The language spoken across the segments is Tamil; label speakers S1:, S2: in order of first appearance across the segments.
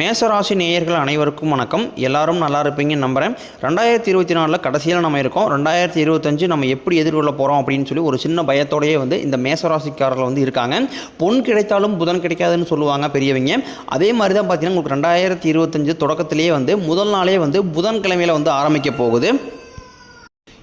S1: மேசராசி நேயர்கள் அனைவருக்கும் வணக்கம். எல்லாரும் நல்லா இருப்பீங்கன்னு நம்புகிறேன் ரெண்டாயிரத்தி இருபத்தி நாலில் கடைசியில் நம்ம இருக்கோம். ரெண்டாயிரத்தி இருபத்தஞ்சு நம்ம எப்படி எதிர்கொள்ள போகிறோம் அப்படின்னு சொல்லி ஒரு சின்ன பயத்தோடயே வந்து இந்த மேசராசிக்காரர்கள் வந்து இருக்காங்க. பொன் கிடைத்தாலும் புதன் கிடைக்காதுன்னு சொல்லுவாங்க பெரியவங்க. அதே மாதிரி தான் பார்த்தீங்கன்னா உங்களுக்கு ரெண்டாயிரத்தி இருபத்தஞ்சு தொடக்கத்திலேயே வந்து முதல் நாளே வந்து புதன்கிழமையில் வந்து ஆரம்பிக்க போகுது.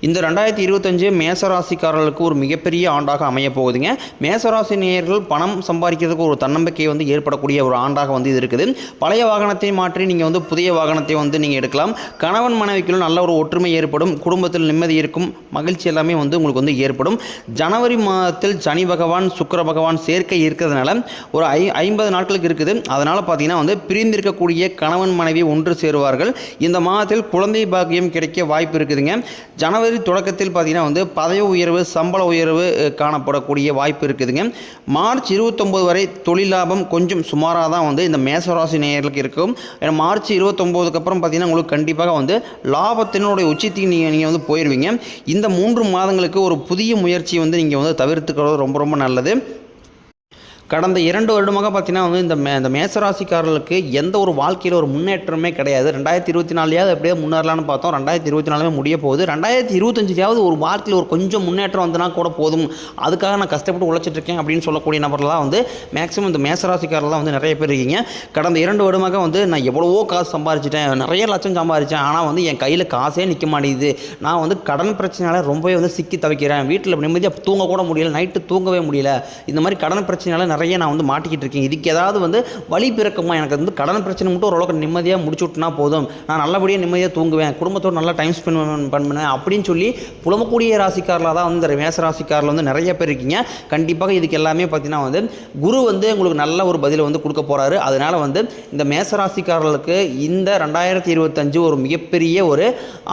S1: இந்த ரெண்டாயிரத்தி இருபத்தஞ்சு மேசராசிக்காரர்களுக்கு ஒரு மிகப்பெரிய ஆண்டாக அமைய போகுதுங்க மேசராசி நேயர்கள் பணம் சம்பாதிக்கிறதுக்கு ஒரு தன்னம்பிக்கை வந்து ஏற்படக்கூடிய ஒரு ஆண்டாக வந்து இது இருக்குது. பழைய வாகனத்தை மாற்றி நீங்கள் வந்து புதிய வாகனத்தை வந்து நீங்கள் எடுக்கலாம். கணவன் மனைவிக்குள்ள நல்ல ஒரு ஒற்றுமை ஏற்படும். குடும்பத்தில் நிம்மதி இருக்கும். மகிழ்ச்சி எல்லாமே வந்து உங்களுக்கு வந்து ஏற்படும். ஜனவரி மாதத்தில் சனி பகவான் சுக்கர பகவான் சேர்க்கை இருக்கிறதுனால ஒரு ஐ ஐம்பது நாட்களுக்கு இருக்குது. அதனால் பார்த்தீங்கன்னா வந்து பிரிந்திருக்கக்கூடிய கணவன் மனைவி ஒன்று சேருவார்கள். இந்த மாதத்தில் குழந்தை பாக்கியம் கிடைக்க வாய்ப்பு இருக்குதுங்க. ஜனவரி தொடக்கத்தில் பார்த்தீங்கன்னா வந்து பதவி உயர்வு சம்பள உயர்வு காணப்படக்கூடிய வாய்ப்பு இருக்குதுங்க. மார்ச் இருபத்தொம்போது வரை தொழில் லாபம் கொஞ்சம் சுமாராக தான் வந்து இந்த மேசராசி நேயர்களுக்கு இருக்கும். ஏன்னா மார்ச் இருபத்தொம்போதுக்கு அப்புறம் பார்த்தீங்கன்னா உங்களுக்கு கண்டிப்பாக வந்து லாபத்தினுடைய உச்சிக்கு நீங்கள் நீங்கள் வந்து போயிடுவீங்க இந்த மூன்று மாதங்களுக்கு ஒரு புதிய முயற்சி வந்து நீங்கள் வந்து தவிர்த்துக்கிறது ரொம்ப ரொம்ப நல்லது. கடந்த இரண்டு வருடமாக பார்த்தீங்கன்னா வந்து இந்த மே இந்த மேசராசிக்காரர்களுக்கு எந்த ஒரு வாழ்க்கையில் ஒரு முன்னேற்றமே கிடையாது. ரெண்டாயிரத்தி இருபத்தி நாலுலையாவது எப்படியே முன்னேறலாம்னு பார்த்தோம். ரெண்டாயிரத்தி இருபத்தி நாலுமே முடிய போகுது. ரெண்டாயிரத்தி இருபத்தஞ்சிலையாவது ஒரு வாழ்க்கையில் ஒரு கொஞ்சம் முன்னேற்றம் வந்தனா கூட போதும். அதுக்காக நான் கஷ்டப்பட்டு உழைச்சிட்ருக்கேன் அப்படின்னு சொல்லக்கூடிய நபர்லாம் வந்து மேக்ஸிமம் இந்த மேசராசிக்காரர்லாம் வந்து நிறைய பேர் இருக்கீங்க. கடந்த இரண்டு வருடமாக வந்து நான் எவ்வளவோ காசு சம்பாரிச்சிட்டேன். நிறைய லட்சம் சம்பாரிச்சேன். ஆனால் வந்து என் கையில் காசே நிற்க மாட்டேங்குது. நான் வந்து கடன் பிரச்சனையால் ரொம்பவே வந்து சிக்கி தவிக்கிறேன். வீட்டில் நிம்மதியாக தூங்க கூட முடியல. நைட்டு தூங்கவே முடியல. இந்த மாதிரி கடன் பிரச்சனையால் நிறைய நான் வந்து மாட்டிக்கிட்டு இருக்கேன். இதுக்கு ஏதாவது வந்து வழி பிறக்குமா? எனக்கு வந்து கடன் பிரச்சனை மட்டும் ஓரளவுக்கு நிம்மதியாக முடிச்சு விட்டுனா போதும். நான் நல்லபடியாக நிம்மதியாக தூங்குவேன். குடும்பத்தோடு நல்லா டைம் ஸ்பெண்ட் பண்ணுவேன் அப்படின்னு சொல்லி புலம்பக்கூடிய ராசிக்காரில் தான் வந்து மேச ராசிக்காரில் வந்து நிறைய பேர் இருக்கீங்க. கண்டிப்பாக இதுக்கு எல்லாமே பார்த்தீங்கன்னா வந்து குரு வந்து உங்களுக்கு நல்ல ஒரு பதிலை வந்து கொடுக்க போகிறாரு அதனால் வந்து இந்த மேச ராசிக்காரர்களுக்கு இந்த ரெண்டாயிரத்தி இருபத்தஞ்சு ஒரு மிகப்பெரிய ஒரு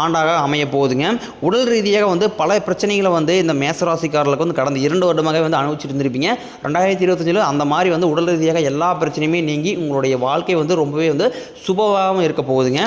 S1: ஆண்டாக அமைய போகுதுங்க. உடல் ரீதியாக வந்து பல பிரச்சனைகளை வந்து இந்த மேச ராசிக்காரர்களுக்கு வந்து கடந்த இரண்டு வருடமாக வந்து அனுபவிச்சுட்டு இருந்திருப்பீங்க. ரெண்டாயிரத்தி இருபத்தஞ்சில் அந்த மாதிரி வந்து உடல் ரீதியாக எல்லா பிரச்சனையுமே நீங்கி உங்களுடைய வாழ்க்கை வந்து ரொம்பவே வந்து சுபமாகவும் இருக்க போகுதுங்க.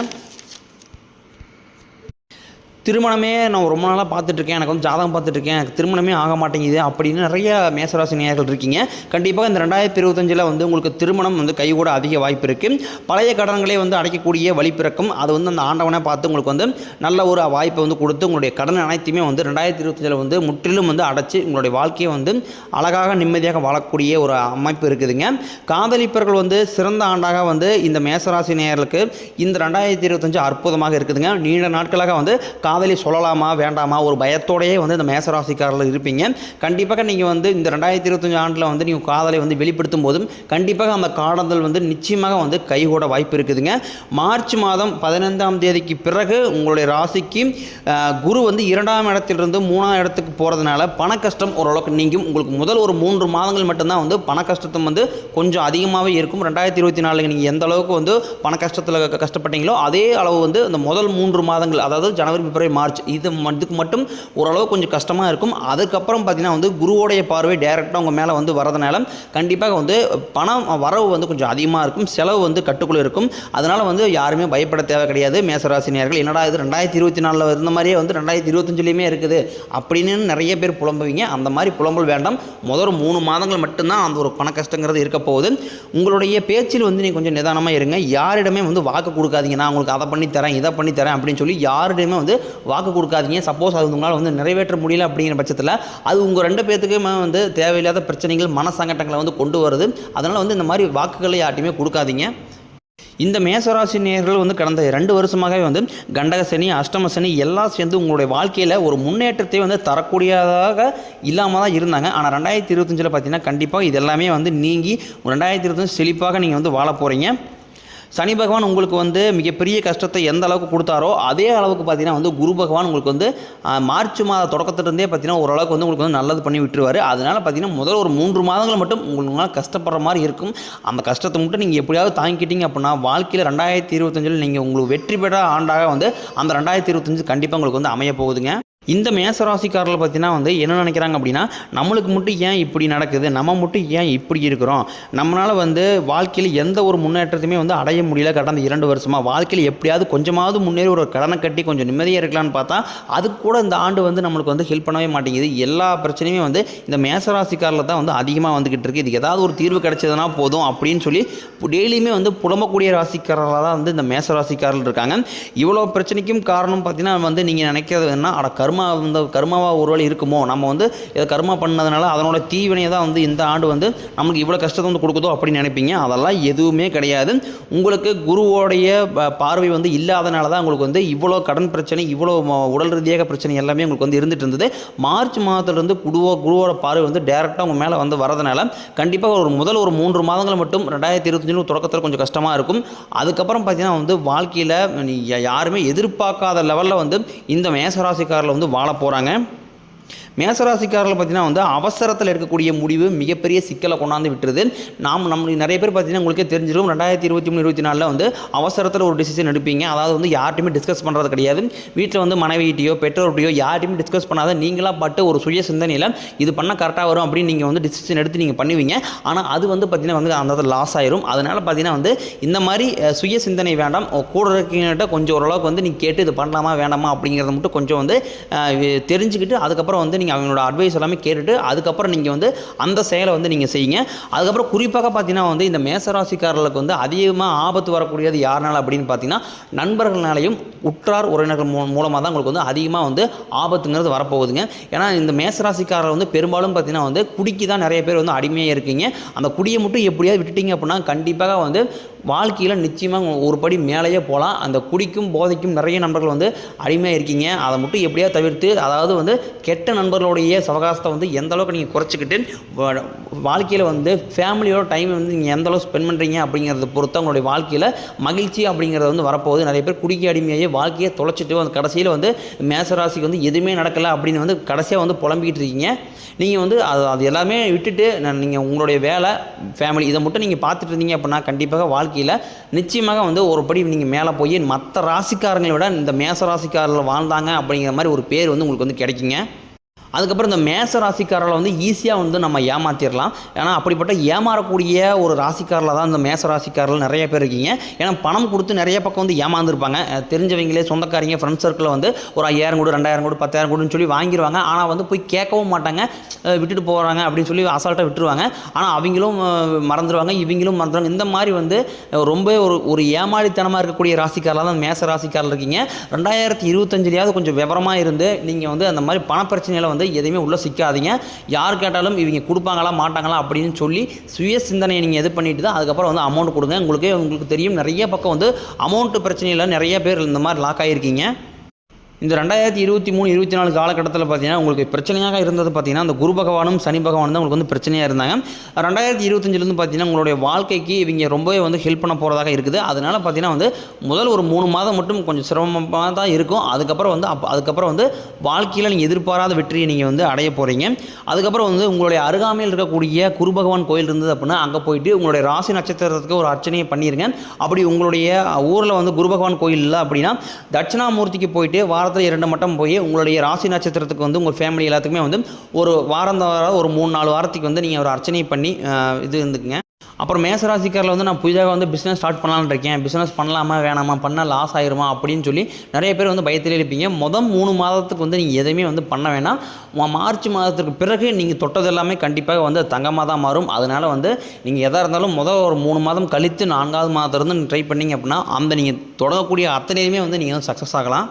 S1: திருமணமே நான் ரொம்ப நாளாக பார்த்துட்ருக்கேன். எனக்கு வந்து ஜாதகம் பார்த்துட்ருக்கேன். எனக்கு திருமணமே ஆக மாட்டேங்குது அப்படின்னு நிறைய மேசராசி நேயர்கள் இருக்கீங்க. கண்டிப்பாக இந்த ரெண்டாயிரத்தி இருபத்தஞ்சில் வந்து உங்களுக்கு திருமணம் வந்து கைகூட அதிக வாய்ப்பு இருக்குது பழைய கடன்களை வந்து அடைக்கக்கூடிய வழி பிறக்கும். அது வந்து அந்த ஆண்டவனை பார்த்து உங்களுக்கு வந்து நல்ல ஒரு வாய்ப்பை வந்து கொடுத்து உங்களுடைய கடன் அனைத்தையுமே வந்து ரெண்டாயிரத்தி இருபத்தஞ்சில் வந்து முற்றிலும் வந்து அடைச்சி உங்களுடைய வாழ்க்கையை வந்து அழகாக நிம்மதியாக வாழக்கூடிய ஒரு அமைப்பு இருக்குதுங்க. காதலிப்பர்கள் வந்து சிறந்த ஆண்டாக வந்து இந்த மேசராசி நேயர்களுக்கு இந்த ரெண்டாயிரத்தி இருபத்தஞ்சு அற்புதமாக இருக்குதுங்க. நீண்ட நாட்களாக வந்து காதலி சொல்லலாமா வேண்டாமா? ஒரு பயத்தோடயே வந்து இந்த மேசராசிக்காரில் இருப்பீங்க. கண்டிப்பாக நீங்கள் வந்து இந்த ரெண்டாயிரத்தி இருபத்தஞ்சு ஆண்டில் வந்து நீங்கள் காதலை வந்து வெளிப்படுத்தும் போதும் கண்டிப்பாக அந்த காடந்தல் வந்து நிச்சயமாக வந்து கைகூட வாய்ப்பு இருக்குதுங்க. மார்ச் மாதம் பதினைந்தாம் தேதிக்கு பிறகு உங்களுடைய ராசிக்கு குரு வந்து இரண்டாம் இடத்திலிருந்து மூணாம் இடத்துக்கு போகிறதுனால பண கஷ்டம் ஓரளவுக்கு நீங்கும். உங்களுக்கு முதல் ஒரு மூன்று மாதங்கள் மட்டும்தான் வந்து பண கஷ்டத்தை வந்து கொஞ்சம் அதிகமாகவே இருக்கும். ரெண்டாயிரத்தி இருபத்தி நாலுக்கு நீங்கள் எந்த அளவுக்கு வந்து பண கஷ்டத்தில் கஷ்டப்பட்டீங்களோ அதே அளவு வந்து அந்த முதல் மூன்று மாதங்கள் அதாவது ஜனவரி பிப்ரவரி மார்ச் இது ம- இதுக்கு மட்டும் ஓரளவு கொஞ்சம் கஷ்டமாக இருக்கும். அதுக்கப்புறம் பார்த்திங்கன்னா வந்து குருவோடைய பார்வை டைரெக்டாக உங்கள் மேலே வந்து வரதுனால கண்டிப்பாக வந்து பணம் வரவு வந்து கொஞ்சம் அதிகமாக இருக்கும். செலவு வந்து கட்டுக்குள்ளே இருக்கும். அதனால் வந்து யாருமே பயப்பட தேவை கிடையாது. மேசராசினியர்கள் என்னடா இது ரெண்டாயிரத்தி இருபத்தி நாலில் இருந்த மாதிரியே வந்து ரெண்டாயிரத்தி இருபத்தஞ்சிலையுமே இருக்குது. அப்படின்னு நிறைய பேர் புலம்புவீங்க. அந்த மாதிரி புலம்பல் வேண்டாம். முதல் மூணு மாதங்கள் மட்டும்தான் அந்த ஒரு பண கஷ்டங்கிறது இருக்க போகுது. உங்களுடைய பேச்சில் வந்து நீங்கள் கொஞ்சம் நிதானமாக இருங்க. யாரிடமே வந்து வாக்கு கொடுக்காதீங்க. நான் உங்களுக்கு அதை பண்ணி தரேன் இதை பண்ணி தரேன் அப்படின்னு சொல்லி யாரிடமே வந்து வாக்கு கொடுக்காதீங்க. சப்போஸ் அது உங்களால் வந்து நிறைவேற்ற முடியல அப்படிங்கிற பட்சத்தில் அது உங்கள் ரெண்டு பேர்த்துக்குமே வந்து தேவையில்லாத பிரச்சனைகள் மனசங்கட்டங்களை வந்து கொண்டு வருது. அதனால் வந்து இந்த மாதிரி வாக்குகளை யார்ட்டையுமே கொடுக்காதீங்க. இந்த மேசராசி நேர்கள் வந்து கடந்த ரெண்டு வருஷமாகவே வந்து கண்டக சனி அஷ்டம சனி எல்லாம் சேர்ந்து உங்களுடைய வாழ்க்கையில் ஒரு முன்னேற்றத்தை வந்து தரக்கூடியதாக இல்லாமல் தான் இருந்தாங்க. ஆனால் ரெண்டாயிரத்தி இருபத்தஞ்சில் பார்த்தீங்கன்னா கண்டிப்பாக இது எல்லாமே வந்து நீங்கி ரெண்டாயிரத்தி இருபத்தஞ்சு செழிப்பாக நீங்கள் வந்து வாழ போகிறீங்க சனி பகவான் உங்களுக்கு வந்து மிகப்பெரிய கஷ்டத்தை எந்த அளவுக்கு கொடுத்தாரோ அதே அளவுக்கு பார்த்தீங்கன்னா வந்து குரு பகவான் உங்களுக்கு வந்து மார்ச் மாத தொடக்கத்திலிருந்தே பார்த்தீங்கன்னா ஓரளவுக்கு வந்து உங்களுக்கு வந்து நல்லது பண்ணி விட்டுருவார். அதனால் பார்த்தீங்கன்னா முதல் ஒரு மூன்று மாதங்கள் மட்டும் உங்களால் கஷ்டப்படுற மாதிரி இருக்கும். அந்த கஷ்டத்தை மட்டும் நீங்கள் எப்படியாவது தாங்கிக்கிட்டீங்க அப்படின்னா வாழ்க்கையில் ரெண்டாயிரத்தி இருபத்தஞ்சில் நீங்கள் உங்களுக்கு வெற்றி பெற ஆண்டாக வந்து அந்த ரெண்டாயிரத்தி இருபத்தஞ்சு கண்டிப்பாக உங்களுக்கு வந்து அமைய போகுதுங்க. இந்த மேசராசிக்காரில் பார்த்தீங்கன்னா வந்து என்ன நினைக்கிறாங்க அப்படின்னா நம்மளுக்கு மட்டும் ஏன் இப்படி நடக்குது? நம்ம மட்டும் ஏன் இப்படி இருக்கிறோம்? நம்மளால் வந்து வாழ்க்கையில் எந்த ஒரு முன்னேற்றத்தையுமே வந்து அடைய முடியல கடந்த இரண்டு வருஷமாக வாழ்க்கையில் எப்படியாவது கொஞ்சமாவது முன்னேறி ஒரு கடனை கட்டி கொஞ்சம் நிம்மதியாக இருக்கலாம்னு பார்த்தா அது கூட இந்த ஆண்டு வந்து நம்மளுக்கு வந்து ஹெல்ப் பண்ணவே மாட்டேங்குது. எல்லா பிரச்சனையுமே வந்து இந்த மேசராசிக்காரில் தான் வந்து அதிகமாக வந்துக்கிட்டு இருக்குது இதுக்கு ஏதாவது ஒரு தீர்வு கிடைச்சதுனா போதும் அப்படின்னு சொல்லி டெய்லியுமே வந்து புலம்பக்கூடிய ராசிக்காரர்களாக தான் வந்து இந்த மேசராசிக்காரர்கள் இருக்காங்க. இவ்வளோ பிரச்சனைக்கும் காரணம் பார்த்தீங்கன்னா வந்து நீங்கள் நினைக்கிறது என்ன? அட கர்மா இந்த கர்மாவாக ஒருவேளை இருக்குமோ? நம்ம வந்து இதை கர்மா பண்ணதுனால அதனோட தீவினையை தான் வந்து இந்த ஆண்டு வந்து நமக்கு இவ்வளோ கஷ்டத்தை வந்து கொடுக்குதோ அப்படின்னு நினைப்பீங்க. அதெல்லாம் எதுவுமே கிடையாது. உங்களுக்கு குருவோடைய பார்வை வந்து இல்லாதனால தான் உங்களுக்கு வந்து இவ்வளோ கடன் பிரச்சனை இவ்வளோ உடல் ரீதியாக பிரச்சனை எல்லாமே உங்களுக்கு வந்து இருந்துட்டு இருந்தது. மார்ச் மாதத்துலேருந்து குருவோ குருவோட பார்வை வந்து டேரெக்டாக உங்கள் மேலே வந்து வரதுனால கண்டிப்பாக ஒரு முதல் ஒரு மூன்று மாதங்கள் மட்டும் ரெண்டாயிரத்தி இருபத்தஞ்சு தொடக்கத்தில் கொஞ்சம் கஷ்டமாக இருக்கும். அதுக்கப்புறம் பார்த்தீங்கன்னா வந்து வாழ்க்கையில் யாருமே எதிர்பார்க்காத லெவலில் வந்து இந்த மேசராசிக்காரில் வந்து வந்து வாழ போகிறாங்க மேசராசிக்காரர்கள் பார்த்தீங்கன்னா வந்து அவசரத்தில் இருக்கக்கூடிய முடிவு மிகப்பெரிய சிக்கலை கொண்டாந்து விட்டுருது. நாம் நம்ம நிறைய பேர் பார்த்தீங்கன்னா உங்களுக்கே தெரிஞ்சிடும் ரெண்டாயிரத்தி இருபத்தி மூணு இருபத்தி நாலில் வந்து அவசரத்தில் ஒரு டிசிஷன் எடுப்பீங்க. அதாவது வந்து யார்ட்டையுமே டிஸ்கஸ் பண்ணுறது கிடையாது. வீட்டில் வந்து மனைவிட்டையோ பெற்றோர்கிட்டையோ யார்ட்டையுமே டிஸ்கஸ் பண்ணாத நீங்களாக பட்டு ஒரு சுய சிந்தனையில் இது பண்ணால் கரெக்டாக வரும் அப்படின்னு நீங்கள் வந்து டிசிஷன் எடுத்து நீங்கள் பண்ணுவீங்க. ஆனால் அது வந்து பார்த்தீங்கன்னா வந்து அந்த லாஸ் ஆயிரும். அதனால் பார்த்தீங்கன்னா வந்து இந்த மாதிரி சுய சிந்தனை வேண்டாம். கூட இருக்கீங்கிட்ட கொஞ்சம் ஓரளவுக்கு வந்து நீங்கள் கேட்டு இது பண்ணலாமா வேண்டாமா அப்படிங்கிறத மட்டும் கொஞ்சம் வந்து தெரிஞ்சுக்கிட்டு அதுக்கப்புறம் வந்து நீங்கள் அவங்களோட அட்வைஸ் எல்லாமே கேட்டுட்டு அதுக்கப்புறம் நீங்கள் வந்து அந்த செயலை வந்து நீங்கள் செய்யுங்க. அதுக்கப்புறம் குறிப்பாக பார்த்தீங்கன்னா வந்து இந்த மேசராசிக்காரர்களுக்கு வந்து அதிகமாக ஆபத்து வரக்கூடியது யாருனால அப்படின்னு பார்த்தீங்கன்னா நண்பர்களாலையும் உற்றார் உறவினர்கள் மூ மூலமாக தான் உங்களுக்கு வந்து அதிகமாக வந்து ஆபத்துங்கிறது வரப்போகுதுங்க. ஏன்னா இந்த மேசராசிக்காரர் வந்து பெரும்பாலும் பார்த்தீங்கன்னா வந்து குடிக்கு தான் நிறைய பேர் வந்து அடிமையாக இருக்கீங்க. அந்த குடியை மட்டும் எப்படியாவது விட்டுட்டீங்க அப்படின்னா கண்டிப்பாக வந்து வாழ்க்கையில் நிச்சயமாக ஒரு படி மேலேயே போகலாம். அந்த குடிக்கும் போதைக்கும் நிறைய நண்பர்கள் வந்து அடிமையாக இருக்கீங்க. அதை மட்டும் எப்படியாவது தவிர்த்து அதாவது வந்து கெட்ட நண்பர்கள் நண்பர்களுடைய சவகாசத்தை வந்து எந்த அளவுக்கு நீங்கள் குறைச்சிக்கிட்டு வாழ்க்கையில் வந்து ஃபேமிலியோட டைம் வந்து நீங்கள் எந்த அளவுக்கு ஸ்பெண்ட் பண்ணுறீங்க அப்படிங்கிறத பொறுத்து அவங்களுடைய வாழ்க்கையில் மகிழ்ச்சி அப்படிங்கிறது வந்து வரப்போகுது. நிறைய பேர் குடிக்க அடிமையாகி வாழ்க்கையை தொலைச்சிட்டு வந்து கடைசியில் வந்து மேசராசிக்கு வந்து எதுவுமே நடக்கலை அப்படின்னு வந்து கடைசியாக வந்து புலம்பிக்கிட்டு இருக்கீங்க. நீங்கள் வந்து அது அது எல்லாமே விட்டுட்டு நீங்கள் உங்களுடைய வேலை ஃபேமிலி இதை மட்டும் நீங்கள் பார்த்துட்டு இருந்தீங்க அப்படின்னா கண்டிப்பாக வாழ்க்கையில் நிச்சயமாக வந்து ஒரு படி நீங்கள் மேலே போய் மற்ற ராசிக்காரங்களை விட இந்த மேச ராசிக்காரர்கள் வாழ்ந்தாங்க அப்படிங்கிற மாதிரி ஒரு பேர் வந்து உங்களுக்கு வந்து கிடைக்குங்க. அதுக்கப்புறம் இந்த மேச ராசிக்காரர்களை வந்து ஈஸியாக வந்து நம்ம ஏமாற்றிடலாம் ஏன்னா அப்படிப்பட்ட ஏமாறக்கூடிய ஒரு ராசிக்காரில் தான் இந்த மேச ராசிக்காரர்கள் நிறைய பேர் இருக்கீங்க. ஏன்னா பணம் கொடுத்து நிறைய பக்கம் வந்து ஏமாந்துருப்பாங்க. தெரிஞ்சவங்களே சொந்தக்காரங்க ஃப்ரெண்ட்ஸ் சர்க்கிளில் வந்து ஒரு ஐயாயிரம் கூட ரெண்டாயிரம் கூட பத்தாயிரம் கூடன்னு சொல்லி வாங்கிடுவாங்க ஆனால் வந்து போய் கேட்கவும் மாட்டாங்க. விட்டுட்டு போகிறாங்க அப்படின்னு சொல்லி அசால்ட்டாக விட்டுருவாங்க. ஆனால் அவங்களும் மறந்துடுவாங்க இவங்களும் மறந்துடுவாங்க இந்த மாதிரி வந்து ரொம்ப ஒரு ஒரு ஏமாளித்தனமாக இருக்கக்கூடிய ராசிக்காரில் தான் மேச ராசிக்காரில் இருக்கீங்க. ரெண்டாயிரத்தி இருபத்தஞ்சிலையாவது கொஞ்சம் விவரமாக இருந்து நீங்கள் வந்து அந்த மாதிரி பணப்பிரச்சனையில் வந்து எதையுமே உள்ளே சிக்காதீங்க. யார் கேட்டாலும் இவங்க கொடுப்பாங்களா மாட்டாங்களா அப்படின்னு சொல்லி சுய சிந்தனையை நீங்கள் எது பண்ணிட்டு தான் அதுக்கப்புறம் வந்து அமௌண்ட் கொடுங்க. உங்களுக்கு உங்களுக்கு தெரியும் நிறைய பக்கம் வந்து அமௌண்ட் பிரச்சனையில் நிறைய பேர் இந்த மாதிரி லாக் ஆகியிருக்கீங்க இந்த ரெண்டாயிரத்தி இருபத்தி மூணு இருபத்தி நாலு காலகட்டத்தில் பார்த்தீங்கன்னா உங்களுக்கு பிரச்சனையாக இருந்தது பார்த்தீங்கன்னா அந்த குரு பகவானும் சனி பகவானும் தான் உங்களுக்கு வந்து பிரச்சனையாக இருந்தாங்க. ரெண்டாயிரத்தி இருபத்தஞ்சிலேருந்து பார்த்தீங்கன்னா உங்களுடைய வாழ்க்கைக்கு இவங்க ரொம்பவே வந்து ஹெல்ப் பண்ண போகிறதாக இருக்குது. அதனால் பார்த்தீங்கன்னா வந்து முதல் ஒரு மூணு மாதம் மட்டும் கொஞ்சம் சிரமமாக தான் இருக்கும். அதுக்கப்புறம் வந்து அப் அதுக்கப்புறம் வந்து வாழ்க்கையில் நீங்கள் எதிர்பாராத வெற்றியை நீங்கள் வந்து அடைய போகிறீங்க அதுக்கப்புறம் வந்து உங்களுடைய அருகாமையில் இருக்கக்கூடிய குரு பகவான் கோயில் இருந்தது அப்படின்னா அங்கே போயிட்டு உங்களுடைய ராசி நட்சத்திரத்துக்கு ஒரு அர்ச்சனையை பண்ணிடுங்க அப்படி உங்களுடைய ஊரில் வந்து குரு பகவான் கோயில் இல்லை அப்படின்னா தட்சிணாமூர்த்திக்கு போயிட்டு வாரத்தில் இரண்டு மட்டம் போய் உங்களுடைய ராசி நட்சத்திரத்துக்கு வந்து உங்கள் ஃபேமிலி எல்லாத்துக்குமே வந்து ஒரு வாரம் வாரம் ஒரு மூணு நாலு வாரத்துக்கு வந்து நீங்கள் ஒரு அர்ச்சனை பண்ணி இது இருந்துக்குங்க. அப்புறம் மேசராசிக்காரில் வந்து நான் புதிதாக வந்து பிஸ்னஸ் ஸ்டார்ட் பண்ணலான்னு இருக்கேன். பிஸ்னஸ் பண்ணலாமா வேணாமா பண்ணால் லாஸ் ஆயிருமா அப்படின்னு சொல்லி நிறைய பேர் வந்து பயத்திலே இருப்பீங்க. மொதல் மூணு மாதத்துக்கு வந்து நீங்கள் எதுவுமே வந்து பண்ண வேணாம். மார்ச் மாதத்துக்கு பிறகு நீங்கள் தொட்டது எல்லாமே கண்டிப்பாக வந்து தங்கமாக தான் மாறும். அதனால் வந்து நீங்கள் எதாக இருந்தாலும் முதல் ஒரு மூணு மாதம் கழித்து நான்காவது மாதத்துலேருந்து ட்ரை பண்ணீங்க அப்படின்னா அந்த நீங்கள் தொடங்கக்கூடிய அத்தனையுமே வந்து நீங்கள் வந்து சக்ஸஸ் ஆகலாம்.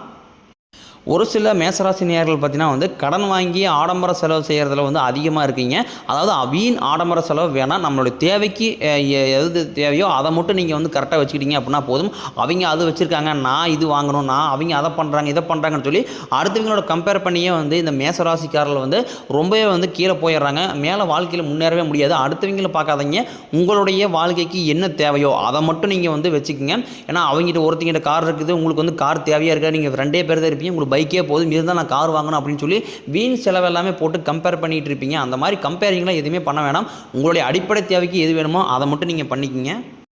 S1: ஒரு சில மேசராசி நேயர்கள் பார்த்தீங்கன்னா வந்து கடன் வாங்கி ஆடம்பர செலவு செய்கிறதுல வந்து அதிகமாக இருக்கீங்க. அதாவது வீண் ஆடம்பர செலவு வேணால் நம்மளுடைய தேவைக்கு எது தேவையோ அதை மட்டும் நீங்கள் வந்து கரெக்டாக வச்சுக்கிட்டீங்க அப்படின்னா போதும். அவங்க அது வச்சுருக்காங்க. நான் இது வாங்கணும். நான் அவங்க அதை பண்ணுறாங்க இதை பண்ணுறாங்கன்னு சொல்லி அடுத்தவங்களோட கம்பேர் பண்ணியே வந்து இந்த மேசராசிக்காரர்கள் வந்து ரொம்பவே வந்து கீழே போயிடுறாங்க. மேலே வாழ்க்கையில் முன்னேறவே முடியாது. அடுத்தவங்களை பார்க்காதீங்க. உங்களுடைய வாழ்க்கைக்கு என்ன தேவையோ அதை மட்டும் நீங்கள் வந்து வச்சுக்கோங்க. ஏன்னா அவங்ககிட்ட ஒருத்தங்கிட்ட கார் இருக்குது. உங்களுக்கு வந்து கார் தேவையாக இருக்கா? நீங்கள் ரெண்டே பேர் தான் இருப்பீங்க. உங்களுக்கு பைக்கே போதும் இருந்தால் நான் கார் வாங்கணும் அப்படின்னு சொல்லி வீண் செலவு எல்லாமே போட்டு கம்பேர் பண்ணிகிட்டு இருப்பீங்க. அந்த மாதிரி கம்பேரிங்லாம் எதுவுமே பண்ண வேணாம். உங்களுடைய அடிப்படை தேவைக்கு எது வேணுமோ அதை மட்டும் நீங்கள் பண்ணிக்கிங்க.